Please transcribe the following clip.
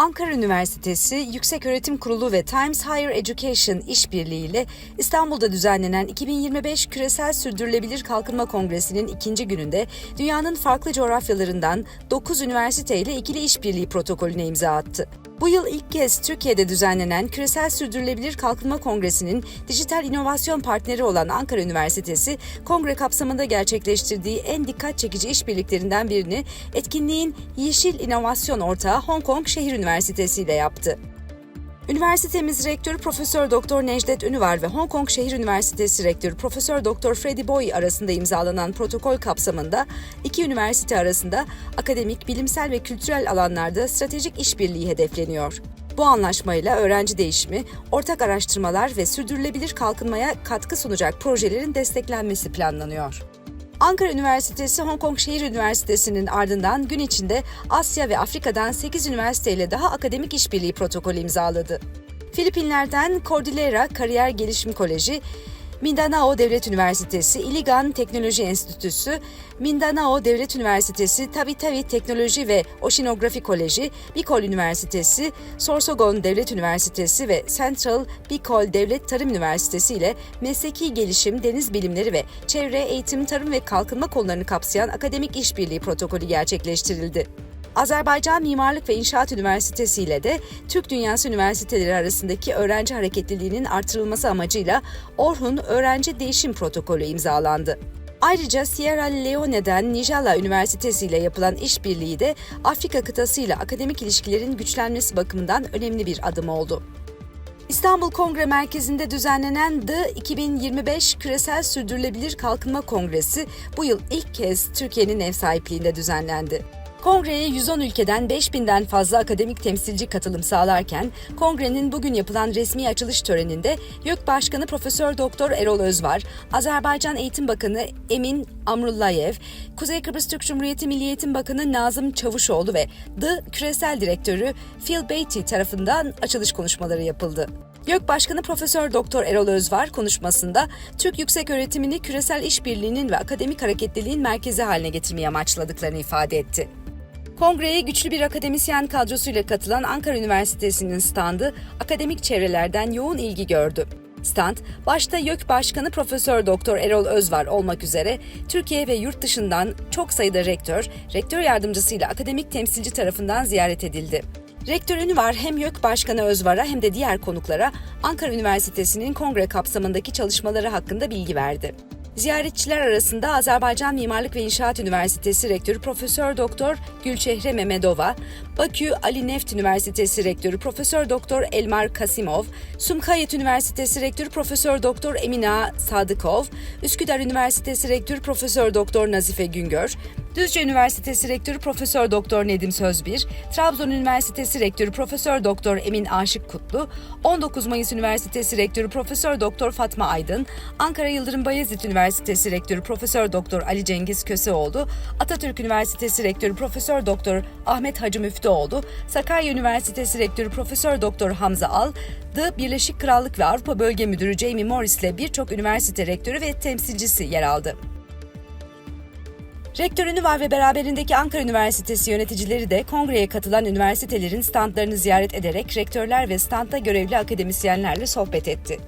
Ankara Üniversitesi Yükseköğretim Kurulu ve Times Higher Education işbirliğiyle İstanbul'da düzenlenen 2025 Küresel Sürdürülebilir Kalkınma Kongresi'nin ikinci gününde dünyanın farklı coğrafyalarından 9 üniversiteyle ikili işbirliği protokolüne imza attı. Bu yıl ilk kez Türkiye'de düzenlenen Küresel Sürdürülebilir Kalkınma Kongresi'nin dijital inovasyon partneri olan Ankara Üniversitesi, kongre kapsamında gerçekleştirdiği en dikkat çekici işbirliklerinden birini etkinliğin Yeşil İnovasyon Ortağı Hong Kong Şehir Üniversitesi ile yaptı. Üniversitemiz Rektörü Profesör Doktor Necdet Ünüvar ve Hong Kong Şehir Üniversitesi Rektörü Profesör Doktor Freddy Boy arasında imzalanan protokol kapsamında iki üniversite arasında akademik, bilimsel ve kültürel alanlarda stratejik işbirliği hedefleniyor. Bu anlaşmayla öğrenci değişimi, ortak araştırmalar ve sürdürülebilir kalkınmaya katkı sunacak projelerin desteklenmesi planlanıyor. Ankara Üniversitesi Hong Kong Şehir Üniversitesi'nin ardından gün içinde Asya ve Afrika'dan 8 üniversiteyle daha akademik işbirliği protokolü imzaladı. Filipinler'den Cordillera Kariyer Gelişim Koleji, Mindanao Devlet Üniversitesi, Iligan Teknoloji Enstitüsü, Mindanao Devlet Üniversitesi, Tavi Tavi Teknoloji ve Oşinografi Koleji, Bicol Üniversitesi, Sorsogon Devlet Üniversitesi ve Central Bicol Devlet Tarım Üniversitesi ile mesleki gelişim, deniz bilimleri ve çevre, eğitim, tarım ve kalkınma konularını kapsayan akademik işbirliği protokolü gerçekleştirildi. Azerbaycan Mimarlık ve İnşaat Üniversitesi ile de Türk Dünyası Üniversiteleri arasındaki öğrenci hareketliliğinin artırılması amacıyla Orhun Öğrenci Değişim Protokolü imzalandı. Ayrıca Sierra Leone'den Nijala Üniversitesi ile yapılan işbirliği de Afrika kıtası ile akademik ilişkilerin güçlenmesi bakımından önemli bir adım oldu. İstanbul Kongre Merkezi'nde düzenlenen The 2025 Küresel Sürdürülebilir Kalkınma Kongresi bu yıl ilk kez Türkiye'nin ev sahipliğinde düzenlendi. Kongreye 110 ülkeden 5000'den fazla akademik temsilci katılım sağlarken, kongrenin bugün yapılan resmi açılış töreninde YÖK Başkanı Profesör Doktor Erol Özvar, Azerbaycan Eğitim Bakanı Emin Amrullayev, Kuzey Kıbrıs Türk Cumhuriyeti Milli Eğitim Bakanı Nazım Çavuşoğlu ve The Küresel Direktörü Phil Beatty tarafından açılış konuşmaları yapıldı. YÖK Başkanı Profesör Doktor Erol Özvar konuşmasında Türk yüksek öğretimini küresel işbirliğinin ve akademik hareketliliğin merkezi haline getirmeyi amaçladıklarını ifade etti. Kongreye güçlü bir akademisyen kadrosuyla katılan Ankara Üniversitesi'nin standı akademik çevrelerden yoğun ilgi gördü. Stand, başta YÖK Başkanı Profesör Doktor Erol Özvar olmak üzere Türkiye ve yurt dışından çok sayıda rektör, rektör yardımcısıyla akademik temsilci tarafından ziyaret edildi. Rektör Ünüvar hem YÖK Başkanı Özvar'a hem de diğer konuklara Ankara Üniversitesi'nin kongre kapsamındaki çalışmaları hakkında bilgi verdi. Ziyaretçiler arasında Azerbaycan Mimarlık ve İnşaat Üniversitesi Rektörü Profesör Doktor Gülçehre Memedova, Bakü Ali Neft Üniversitesi Rektörü Profesör Doktor Elmar Kasimov, Sumkayıt Üniversitesi Rektörü Profesör Doktor Emina Sadıkov, Üsküdar Üniversitesi Rektörü Profesör Doktor Nazife Güngör, Düzce Üniversitesi Rektörü Profesör Doktor Nedim Sözbir, Trabzon Üniversitesi Rektörü Profesör Doktor Emin Aşık Kutlu, 19 Mayıs Üniversitesi Rektörü Profesör Doktor Fatma Aydın, Ankara Yıldırım Bayezid Üniversitesi Rektörü Profesör Doktor Ali Cengiz Köseoğlu, Atatürk Üniversitesi Rektörü Profesör Doktor Ahmet Hacı Müftüoğlu, Sakarya Üniversitesi Rektörü Profesör Doktor Hamza Al, The Birleşik Krallık ve Avrupa Bölge Müdürü Jamie Morris ile birçok üniversite rektörü ve temsilcisi yer aldı. Rektörünü var ve beraberindeki Ankara Üniversitesi yöneticileri de kongreye katılan üniversitelerin standlarını ziyaret ederek rektörler ve standta görevli akademisyenlerle sohbet etti.